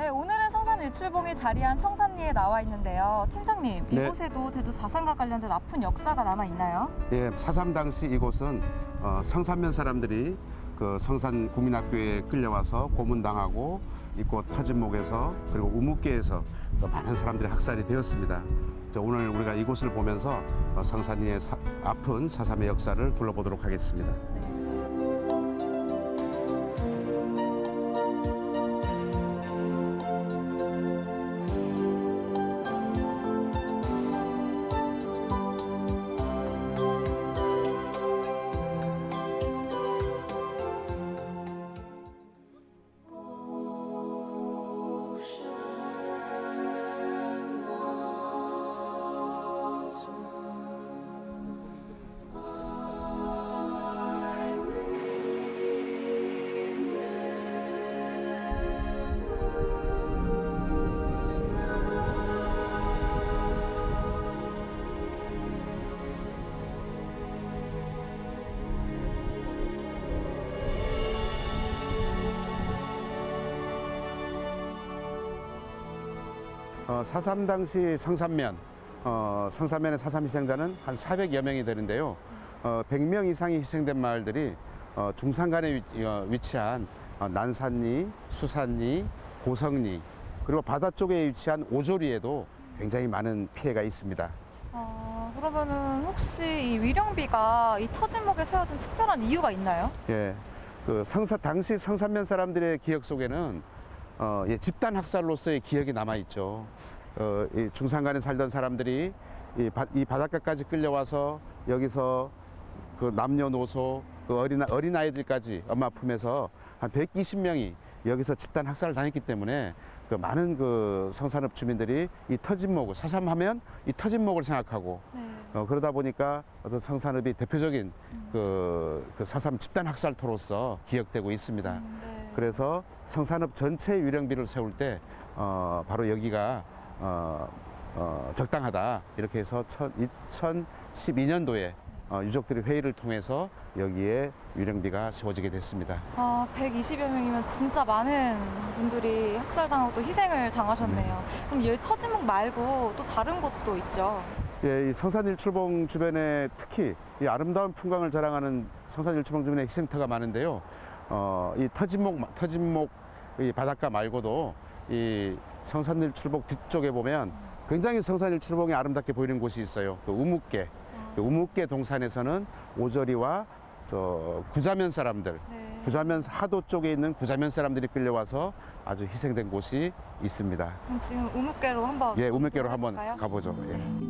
네, 오늘은 성산 일출봉이 자리한 성산리에 나와 있는데요. 팀장님, 네. 이곳에도 제주 자산과 관련된 아픈 역사가 남아 있나요? 예, 사삼 당시 이곳은 어, 성산면 사람들이 그 성산 국민학교에 끌려와서 고문당하고 이곳 터진목에서 그리고 우묵계에서 또 많은 사람들이 학살이 되었습니다. 저 오늘 우리가 이곳을 보면서 어, 성산리의 사- 아픈 사삼의 역사를 둘러보도록 하겠습니다. 어, 사삼 당시 성산면, 어, 성산면의 사삼 희생자는 한 400여 명이 되는데요. 어, 100명 이상이 희생된 마을들이 어, 중산간에 위, 어, 위치한 어, 난산리, 수산리, 고성리, 그리고 바다 쪽에 위치한 오조리에도 굉장히 많은 피해가 있습니다. 어, 그러면은 혹시 이 위령비가 이 터진목에 세워진 특별한 이유가 있나요? 예, 그 성사 당시 성산면 사람들의 기억 속에는 어, 예, 집단 학살로서의 기억이 남아 있죠. 어, 이 중산간에 살던 사람들이 이, 바, 이 바닷가까지 끌려와서 여기서 그 남녀노소 그 어린 어린 아이들까지 엄마 품에서 한 120명이 여기서 집단 학살을 당했기 때문에 그 많은 그 성산읍 주민들이 이 터진목을 사삼하면 이 터진목을 생각하고 네. 어, 그러다 보니까 어떤 성산읍이 대표적인 그, 그 사삼 집단 학살토로서 기억되고 있습니다. 네. 그래서 성산읍 전체 유령비를 세울 때 어, 바로 여기가 어, 어, 적당하다 이렇게 해서 2012년도에 어, 유족들이 회의를 통해서 여기에 유령비가 세워지게 됐습니다. 아, 120여 명이면 진짜 많은 분들이 학살당하고 또 희생을 당하셨네요. 그럼 이 터진목 말고 또 다른 곳도 있죠? 예, 이 성산일출봉 주변에 특히 이 아름다운 풍광을 자랑하는 성산일출봉 주변에 희생터가 많은데요. 어, 이 터진목, 터진목 이 바닷가 말고도 이 성산일 출봉 뒤쪽에 보면 굉장히 성산일 출봉이 아름답게 보이는 곳이 있어요. 그 우묵계. 그 우묵계 동산에서는 오저리와 저 구자면 사람들, 네. 구자면 하도 쪽에 있는 구자면 사람들이 끌려와서 아주 희생된 곳이 있습니다. 그럼 지금 우묵계로 한번 예, 우묵계로 한번? 가보죠. 예.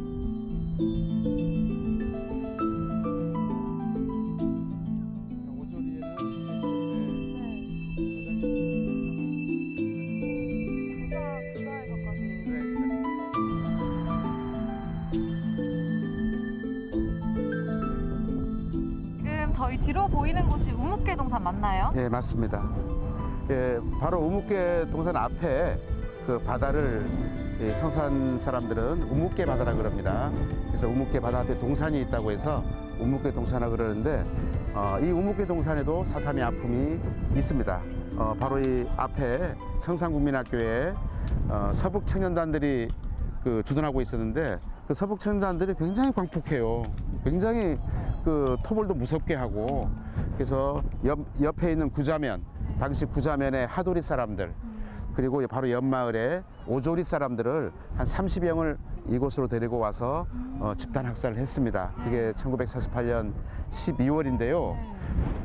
저희 뒤로 보이는 곳이 우묵계 동산 맞나요? 예, 맞습니다. 예, 바로 우묵계 동산 앞에 그 바다를 이 성산 사람들은 우묵계 바다라 그럽니다. 그래서 우묵계 바다 앞에 동산이 있다고 해서 우묵계 동산이라 그러는데 어, 이 우묵계 동산에도 사삼의 아픔이 있습니다. 어, 바로 이 앞에 청산국민학교에 어, 서북 청년단들이 그 주둔하고 있었는데 그 서북 청년단들이 굉장히 광폭해요. 굉장히 그 토벌도 무섭게 하고 그래서 옆, 옆에 있는 구자면 당시 구자면의 하도리 사람들 그리고 바로 옆마을에 오조리 사람들을 한 30명을 이곳으로 데리고 와서 어, 집단 학살을 했습니다. 그게 1948년 12월인데요.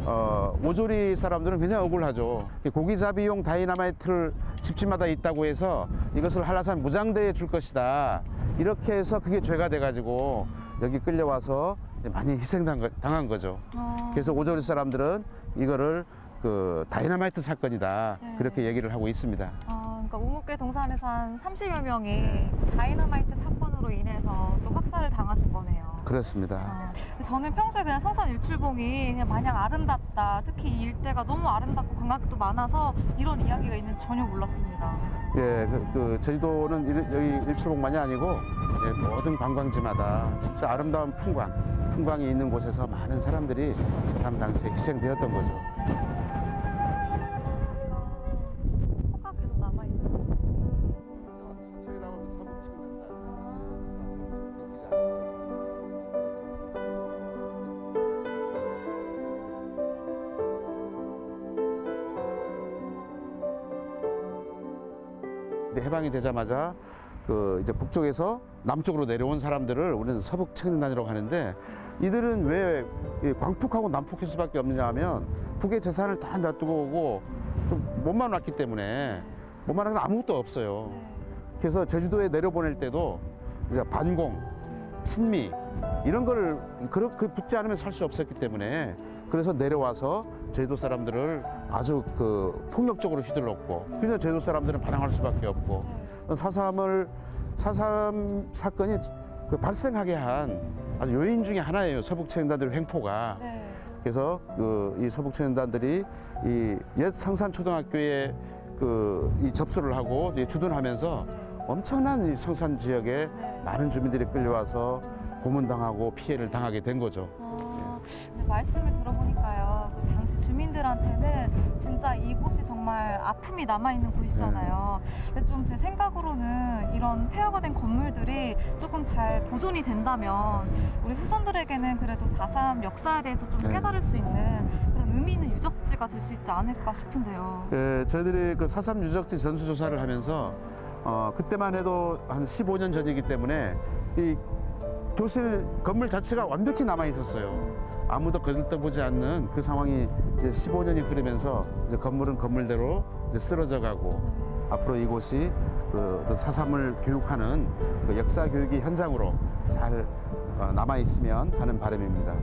어, 오조리 사람들은 굉장히 억울하죠. 고기잡이용 다이나마이트를 집집마다 있다고 해서 이것을 한라산 무장대에 줄 것이다. 이렇게 해서 그게 죄가 돼가지고 여기 끌려와서 많이 희생당한 거- 거죠. 어, 그래서 오조리 사람들은 이거를 그 다이나마이트 사건이다. 네. 그렇게 얘기를 하고 있습니다. 어, 그러니까 우묵계 동산에서 한 30여 명이 다이너마이트 사건으로 인해서 또 확살을 당하신 거네요. 그렇습니다. 어, 저는 평소에 그냥 성산 일출봉이 그냥 마냥 아름답다. 특히 이 일대가 너무 아름답고 관광객도 많아서 이런 이야기가 있는지 전혀 몰랐습니다. 예, 그, 그 제주도는 일, 여기 일출봉만이 아니고 예, 모든 관광지마다 진짜 아름다운 풍광, 풍광이 있는 곳에서 많은 사람들이 제3 당시에 희생되었던 거죠. 해방이 되자마자 그 이제 북쪽에서 남쪽으로 내려온 사람들을 우리는 서북 청년단이라고 하는데 이들은 왜이 광폭하고 남폭할 수밖에 없느냐 하면 북의 재산을 다 놔두고 오고 좀 몸만 왔기 때문에 몸만 하면 아무것도 없어요. 네. 그래서 제주도에 내려보낼 때도 이제 반공, 친미 이런 거를 그렇게 붙지 않으면 살 수 없었기 때문에 그래서 내려와서 제주도 사람들을 아주 그 폭력적으로 휘둘렀고 그래서 제주도 사람들은 반항할 수밖에 없고 네. 사삼을 사삼 사건이 그 발생하게 한 아주 요인 중에 하나예요 서북 청년단들 횡포가 네. 그래서 그 이 서북 청년단들이 이 옛 성산 초등학교에 그 이 접수를 하고 주둔하면서 엄청난 이 성산 지역에 네. 많은 주민들이 끌려와서 고문당하고 피해를 당하게 된 거죠. 아, 근데 말씀을 들어보니까요. 그 당시 주민들한테는 진짜 이곳이 정말 아픔이 남아있는 곳이잖아요. 근데 좀 제 생각으로는 이런 폐허가 된 건물들이 조금 잘 보존이 된다면 우리 후손들에게는 그래도 4.3 역사에 대해서 좀 네. 깨달을 수 있는 그런 의미 있는 유적지가 될 수 있지 않을까 싶은데요. 예, 저희들이 그 사삼 유적지 전수조사를 하면서 어, 그때만 해도 한 15년 전이기 때문에 이 교실 건물 자체가 완벽히 남아 있었어요. 아무도 거들떠보지 않는 그 상황이 이제 15년이 흐르면서 이제 건물은 건물대로 이제 쓰러져 가고 앞으로 이곳이 그 어떤 사삼을 교육하는 그 역사 교육의 현장으로 잘 어, 남아 있으면 하는 바람입니다.